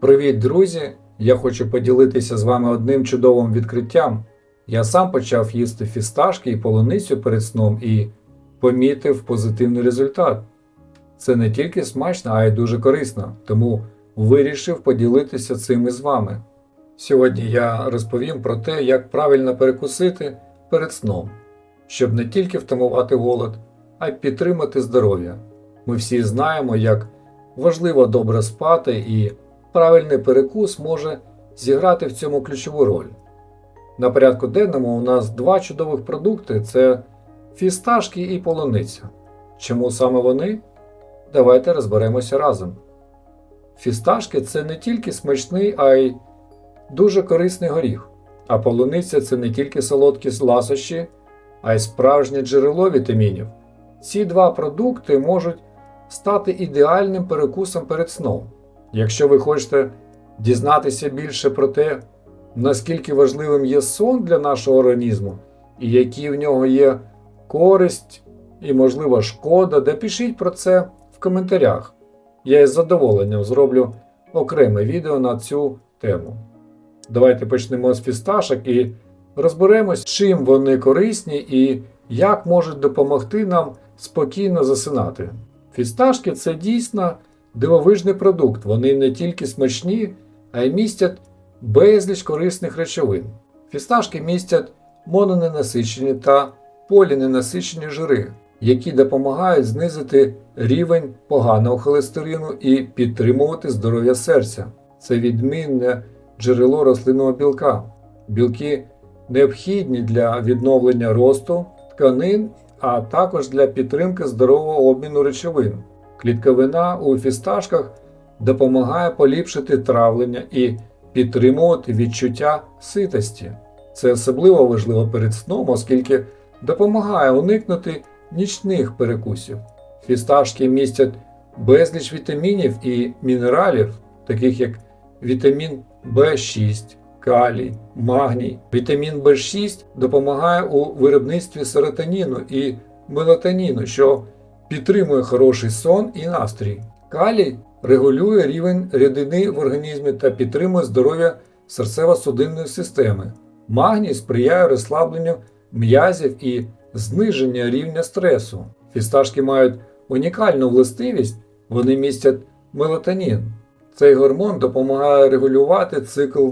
Привіт, друзі! Я хочу поділитися з вами одним чудовим відкриттям. Я сам почав їсти фісташки і полуницю перед сном і помітив позитивний результат. Це не тільки смачно, а й дуже корисно, тому вирішив поділитися цим із вами. Сьогодні я розповім про те, як правильно перекусити перед сном, щоб не тільки втамувати голод, а й підтримати здоров'я. Ми всі знаємо, як важливо добре спати, і правильний перекус може зіграти в цьому ключову роль. На порядку денному у нас два чудових продукти це фісташки і полуниця. Чому саме вони? Давайте розберемося разом. Фісташки це не тільки смачний, а й дуже корисний горіх, а полуниця це не тільки солодкі ласощі, а й справжнє джерело вітамінів. Ці два продукти можуть стати ідеальним перекусом перед сном. Якщо ви хочете дізнатися більше про те, наскільки важливим є сон для нашого організму, і які в нього є користь і, можливо, шкода, де пишіть про це в коментарях. Я із задоволенням зроблю окреме відео на цю тему. Давайте почнемо з фісташок і розберемось, чим вони корисні і як можуть допомогти нам спокійно засинати. Фісташки це дійсно дивовижний продукт. Вони не тільки смачні, а й містять безліч корисних речовин. Фісташки містять мононенасичені та поліненасичені жири, які допомагають знизити рівень поганого холестерину і підтримувати здоров'я серця. Це відмінне джерело рослинного білка. Білки необхідні для відновлення росту тканин, а також для підтримки здорового обміну речовин. Клітковина у фісташках допомагає поліпшити травлення і підтримувати відчуття ситості. Це особливо важливо перед сном, оскільки допомагає уникнути нічних перекусів. Фісташки містять безліч вітамінів і мінералів, таких як вітамін В6, калій, магній. Вітамін В6 допомагає у виробництві серотоніну і мелатоніну, що підтримує хороший сон і настрій. Калій регулює рівень рідини в організмі та підтримує здоров'я серцево-судинної системи. Магній сприяє розслабленню м'язів і зниженню рівня стресу. Фісташки мають унікальну властивість, вони містять мелатонін. Цей гормон допомагає регулювати цикл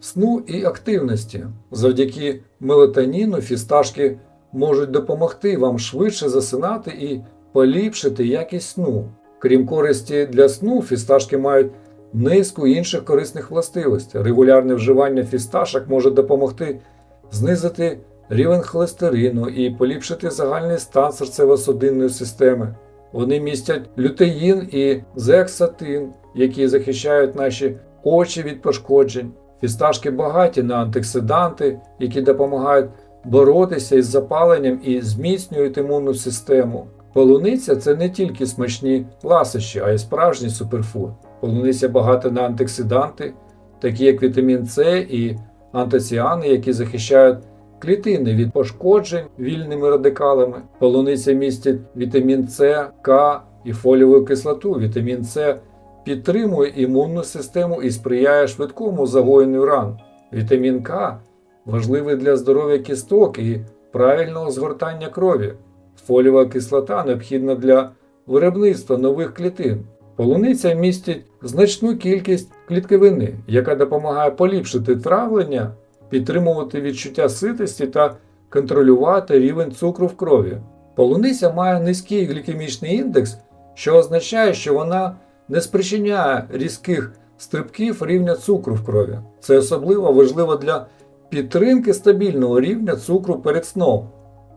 сну і активності. Завдяки мелатоніну фісташки можуть допомогти вам швидше засинати і поліпшити якість сну. Крім користі для сну, фісташки мають низку інших корисних властивостей. Регулярне вживання фісташок може допомогти знизити рівень холестерину і поліпшити загальний стан серцево-судинної системи. Вони містять лютеїн і зексатин, які захищають наші очі від пошкоджень. Фісташки багаті на антиоксиданти, які допомагають боротися із запаленням і зміцнюють імунну систему. Полуниця це не тільки смачні ласощі, а й справжній суперфуд. Полуниця багата на антиоксиданти, такі як вітамін С і антоціани, які захищають клітини від пошкоджень вільними радикалами. Полуниця містить вітамін С, К і фоліову кислоту. Вітамін С підтримує імунну систему і сприяє швидкому загоєнню ран. Вітамін К важливий для здоров'я кісток і правильного згортання крові. Фоліова кислота необхідна для виробництва нових клітин. Полуниця містить значну кількість клітковини, яка допомагає поліпшити травлення, підтримувати відчуття ситості та контролювати рівень цукру в крові. Полуниця має низький глікемічний індекс, що означає, що вона не спричиняє різких стрибків рівня цукру в крові. Це особливо важливо для підтримки стабільного рівня цукру перед сном.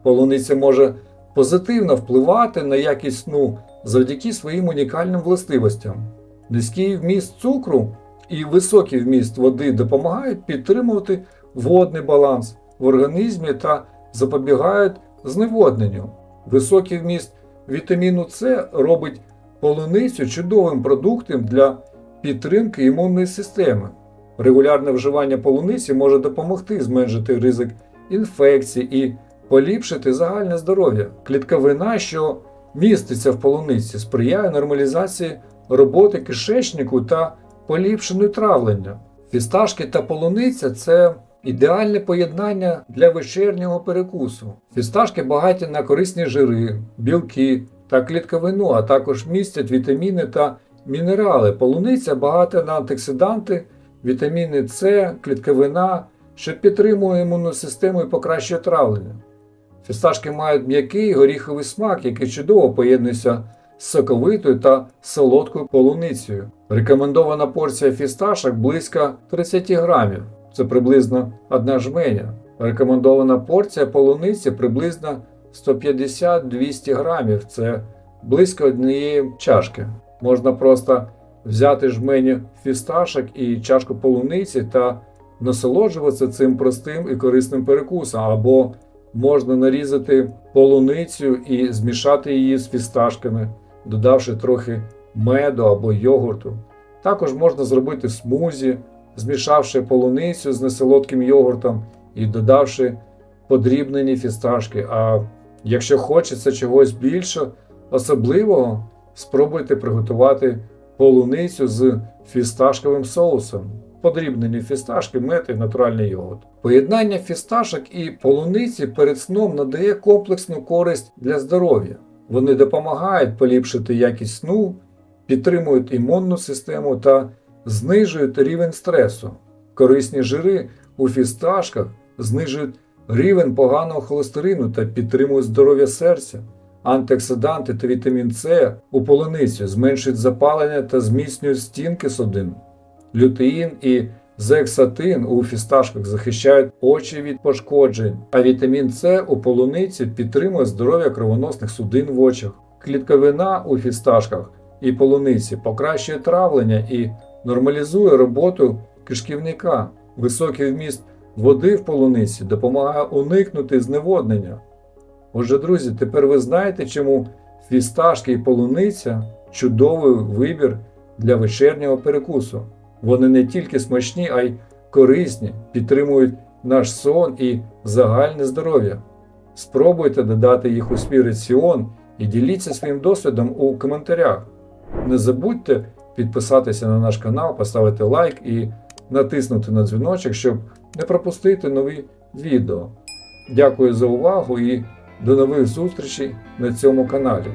Полуниця може позитивно впливати на якість сну завдяки своїм унікальним властивостям. Низький вміст цукру і високий вміст води допомагають підтримувати водний баланс в організмі та запобігають зневодненню. Високий вміст вітаміну С робить полуницю чудовим продуктом для підтримки імунної системи. Регулярне вживання полуниці може допомогти зменшити ризик інфекцій і поліпшити загальне здоров'я. Клітковина, що міститься в полуниці, сприяє нормалізації роботи кишечнику та поліпшенню травлення. Фісташки та полуниця це ідеальне поєднання для вечірнього перекусу. Фісташки багаті на корисні жири, білки та клітковину, а також містять вітаміни та мінерали. Полуниця багата на антиоксиданти, вітаміни С, клітковина, що підтримує імунну систему і покращує травлення. Фісташки мають м'який горіховий смак, який чудово поєднується з соковитою та солодкою полуницею. Рекомендована порція фісташок близько 30 грамів. Це приблизно одна жменя. Рекомендована порція полуниці приблизно 150-200 грамів. Це близько однієї чашки. Можна просто взяти жменю фісташок і чашку полуниці та насолоджуватися цим простим і корисним перекусом. Або можна нарізати полуницю і змішати її з фісташками, додавши трохи меду або йогурту. Також можна зробити смузі, змішавши полуницю з несолодким йогуртом і додавши подрібнені фісташки. А якщо хочеться чогось більше особливого, спробуйте приготувати полуницю з фісташковим соусом. Подрібнені фісташки, мед і натуральний йогурт. Поєднання фісташок і полуниці перед сном надає комплексну користь для здоров'я. Вони допомагають поліпшити якість сну, підтримують імунну систему та знижують рівень стресу. Корисні жири у фісташках знижують рівень поганого холестерину та підтримують здоров'я серця. Антиоксиданти та вітамін С у полуниці зменшують запалення та зміцнюють стінки судин. Лютеїн і зексатин у фісташках захищають очі від пошкоджень, а вітамін С у полуниці підтримує здоров'я кровоносних судин в очах. Клітковина у фісташках і полуниці покращує травлення і нормалізує роботу кишківника. Високий вміст води в полуниці допомагає уникнути зневоднення. Отже, друзі, тепер ви знаєте, чому фісташки і полуниця чудовий вибір для вечірнього перекусу. Вони не тільки смачні, а й корисні, підтримують наш сон і загальне здоров'я. Спробуйте додати їх у свій раціон і діліться своїм досвідом у коментарях. Не забудьте підписатися на наш канал, поставити лайк і натиснути на дзвіночок, щоб не пропустити нові відео. Дякую за увагу і до нових зустрічей на цьому каналі.